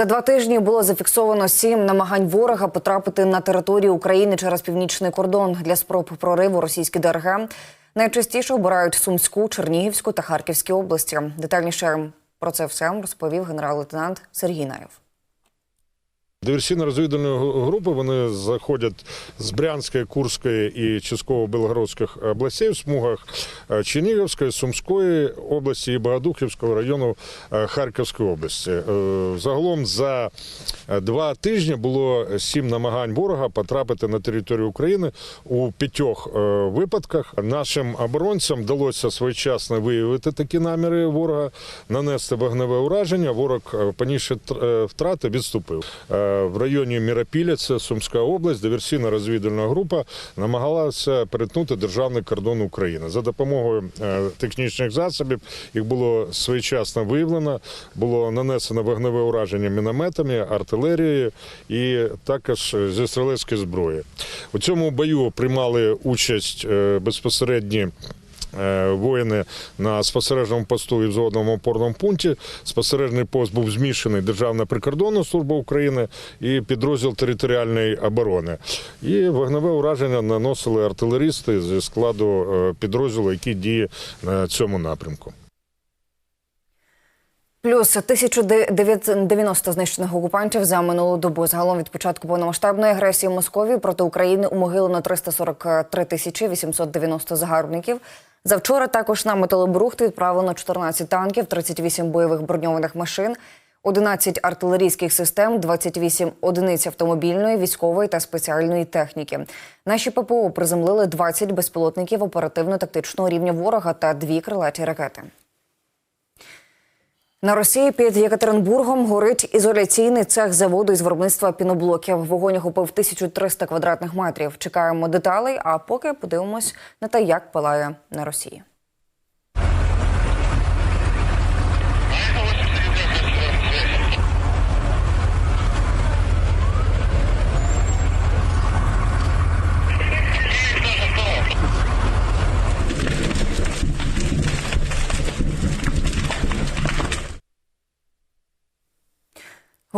За два тижні було зафіксовано сім намагань ворога потрапити на територію України через північний кордон для спроб прориву російські ДРГ. Найчастіше обирають Сумську, Чернігівську та Харківські області. Детальніше про це все розповів генерал-лейтенант Сергій Наєв. Диверсійно-розвідувальної групи вони заходять з Брянської, Курської і частково Белгородських областей в смугах е, Чернігівської, Сумської області і Богодухівського району е, Харківської області. Е, Загалом за два тижні було сім намагань ворога потрапити на територію України у п'ятьох випадках. Нашим оборонцям вдалося своєчасно виявити такі наміри ворога, нанести вогневе ураження. Ворог понісши втрати, відступив. В районі Міропіля, це Сумська область, диверсійна розвідувальна група намагалася перетнути державний кордон України за допомогою е, технічних засобів. Їх було своєчасно виявлено, було нанесено вогневе ураження мінометами, артилерією і також зі стрілецької зброї. У цьому бою приймали участь е, безпосередні. Е, Воїни на спостережному посту і в згодному опорному пункті. Спостережний пост був змішаний Державна прикордонна служба України і підрозділ територіальної оборони. І вогневе ураження наносили артилерісти зі складу е, підрозділу, який діє на цьому напрямку. Плюс 1090 знищених окупантів за минулу добу. Загалом від початку повномасштабної агресії Московії проти України умогилено 343 тисячі 890 загарбників. Завчора також на металобрухт відправлено 14 танків, 38 бойових броньованих машин, 11 артилерійських систем, 28 одиниць автомобільної, військової та спеціальної техніки. Наші ППО приземлили 20 безпілотників оперативно-тактичного рівня ворога та дві крилаті ракети. На Росії під Єкатеринбургом горить ізоляційний цех заводу із виробництва піноблоків. Вогонь охопив 1300 квадратних метрів. Чекаємо деталей, а поки подивимось на те, як палає на Росії.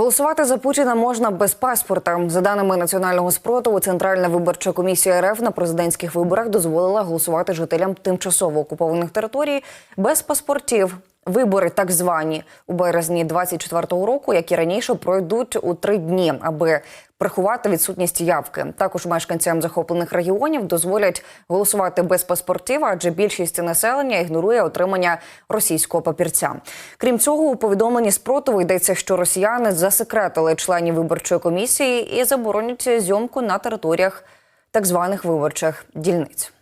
Голосувати за Путіна можна без паспорта. За даними національного спротиву, Центральна виборча комісія РФ на президентських виборах дозволила голосувати жителям тимчасово окупованих територій без паспортів. Вибори, так звані у березні 24-го року, як і раніше, пройдуть у три дні, аби приховати відсутність явки. Також мешканцям захоплених регіонів дозволять голосувати без паспортів, адже більшість населення ігнорує отримання російського папірця. Крім цього, у повідомленні спротиву йдеться, що росіяни засекретили членів виборчої комісії і заборонять зйомку на територіях так званих виборчих дільниць.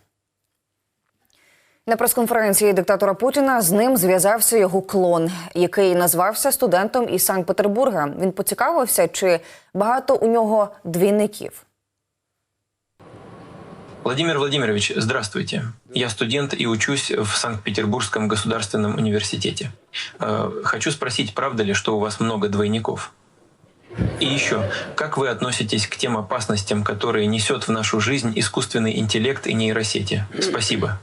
На прес-конференції диктатора Путіна з ним зв'язався його клон, який назвався студентом із Санкт-Петербурга. Він поцікавився, чи багато у нього двійників. Владимир Владимирович, здравствуйте. Я студент и учусь в Санкт-Петербургском государственном университете. Э, Хочу спросить, правда ли, что у вас много двойников? И еще, как вы относитесь к тем опасностям, которые несет в нашу жизнь искусственный интеллект и нейросети? Спасибо.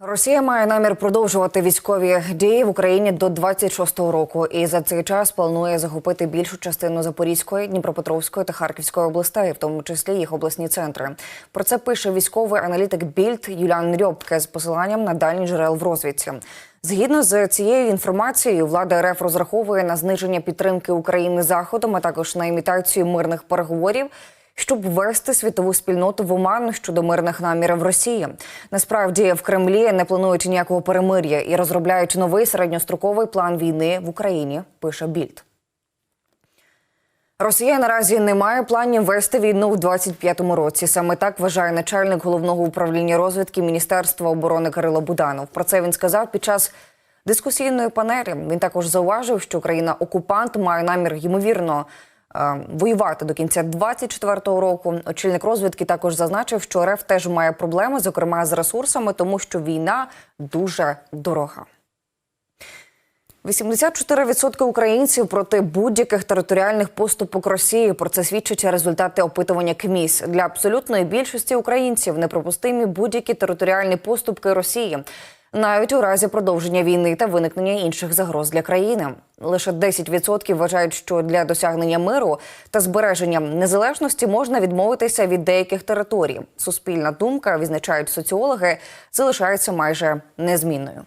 Росія має намір продовжувати військові дії в Україні до 26-го року, і за цей час планує захопити більшу частину Запорізької, Дніпропетровської та Харківської областей, в тому числі їх обласні центри. Про це пише військовий аналітик Більд Юліан Рьобке з посиланням на дані джерел в розвідці. Згідно з цією інформацією, влада РФ розраховує на зниження підтримки України заходом, а також на імітацію мирних переговорів щоб ввести світову спільноту в оману щодо мирних намірів Росії. Насправді в Кремлі не планують ніякого перемир'я і розробляють новий середньостроковий план війни в Україні. Пише Більд. Росія наразі не має планів вести війну в 25-му році. Саме так вважає начальник головного управління розвідки Міністерства оборони Кирило Буданов. Про це він сказав під час дискусійної панелі. Він також зауважив, що країна окупант має намір ймовірно воювати до кінця 24-го року. Очільник розвідки також зазначив, що РФ теж має проблеми, зокрема з ресурсами, тому що війна дуже дорога. 84% українців проти будь-яких територіальних поступок Росії. Про це свідчать результати опитування КМІС. Для абсолютної більшості українців неприпустимі будь-які територіальні поступки Росії. Навіть у разі продовження війни та виникнення інших загроз для країни. Лише 10% вважають, що для досягнення миру та збереження незалежності можна відмовитися від деяких територій. Суспільна думка, відзначають соціологи, залишається майже незмінною.